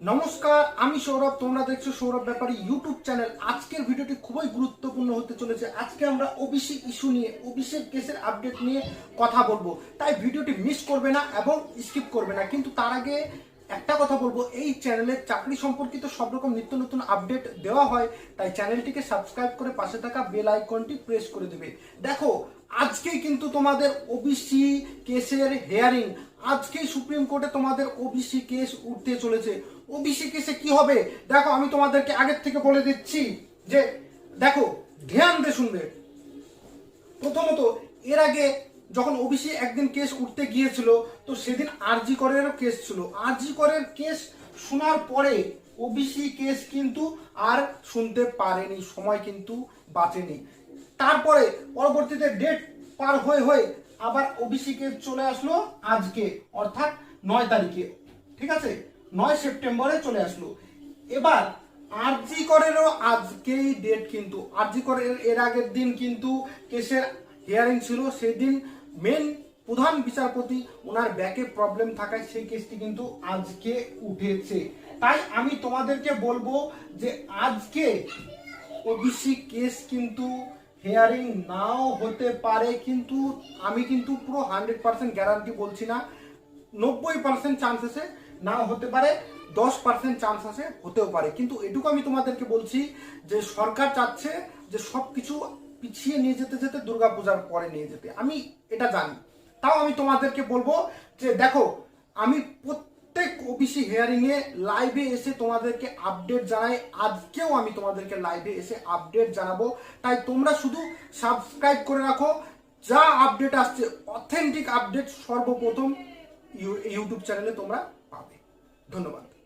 নমস্কার, আমি সৌরভ, তোমরা দেখছ সৌরভ ব্যাপারী ইউটিউব চ্যানেল। আজকের ভিডিওটি খুবই গুরুত্বপূর্ণ হতে চলেছে। আজকে আমরা ওবিসি ইস্যু নিয়ে ওবিসির কেসের আপডেট নিয়ে কথা বলব। তাই ভিডিওটি মিস করবে না এবং স্কিপ করবে না। কিন্তু তার আগে একটা কথা বলব, এই চ্যানেলে চাকরি সম্পর্কিত সব রকম নিত্য নতুন আপডেট দেওয়া হয়, তাই চ্যানেলটিকে সাবস্ক্রাইব করে পাশে থাকা বেল আইকনটি প্রেস করে দেবে। দেখো আজকেই কিন্তু তোমাদের ওবিসি কেসের হেয়ারিং আজকেই সুপ্রিম কোর্টে তোমাদের ওবিসি কেস উঠতে চলেছে। ওবিসি কেসে কি হবে? দেখো, আমি তোমাদেরকে আগের থেকে বলে দিচ্ছি যে, দেখো, ধ্যান দিয়ে শুনবে। প্রথমত, এর আগে যখন ওবিসি একদিন কেস উঠতে গিয়েছিল, তো সেদিন আরজি করেরও কেস ছিল। আরজি করের কেস শোনার পরে ওবিসি কেস কিন্তু আর শুনতে পারেনি, সময় কিন্তু বাঁচেনি। তারপরে পরবর্তীতে ডেট পার হয়ে হয়ে আবার ওবিসি কেস চলে আসলো আজকে, অর্থাৎ নয় তারিখে। ঠিক আছে? নয় সেপ্টেম্বরে চলে আসলো। এবার আরজি করেরও আজকেই ডেট কিন্তু আরজি করের এর আগের দিন কিন্তু কেসের হিয়ারিং ছিল। সেদিন মেন প্রধান বিচারপতি, ওনার ব্যাকে প্রবলেম থাকায় সেই কেসটি কিন্তু আজকে উঠেছে। তাই আমি তোমাদেরকে বলব যে আজকে ওবিসি কেস কিন্তু হেয়ারিং নাও হতে পারে, কিন্তু আমি কিন্তু পুরো হান্ড্রেড পার্সেন্ট গ্যারান্টি বলছি না। নব্বই পার্সেন্ট চান্স আছে, নাও হতে পারে, দশ পার্সেন্ট চান্স আছে, হতেও পারে। কিন্তু এটুকু আমি তোমাদেরকে বলছি যে সরকার চাচ্ছে যে সব কিছু পিছিয়ে নিয়ে যেতে যেতে দুর্গাপূজার পরে নিয়ে যেতে। আমি এটা জানি। তাও আমি তোমাদেরকে বলব যে দেখো, আমি প্রত্যেক ওবিসি হিয়ারিংয়ে লাইভে এসে তোমাদেরকে আপডেট জানাই। আজকেও আমি তোমাদেরকে লাইভে এসে আপডেট জানাব। তাই তোমরা শুধু সাবস্ক্রাইব করে রাখো। যা আপডেট আসছে অথেন্টিক আপডেট সর্বপ্রথম ইউ- ইউটিউব চ্যানেলে তোমরা পাবে। ধন্যবাদ।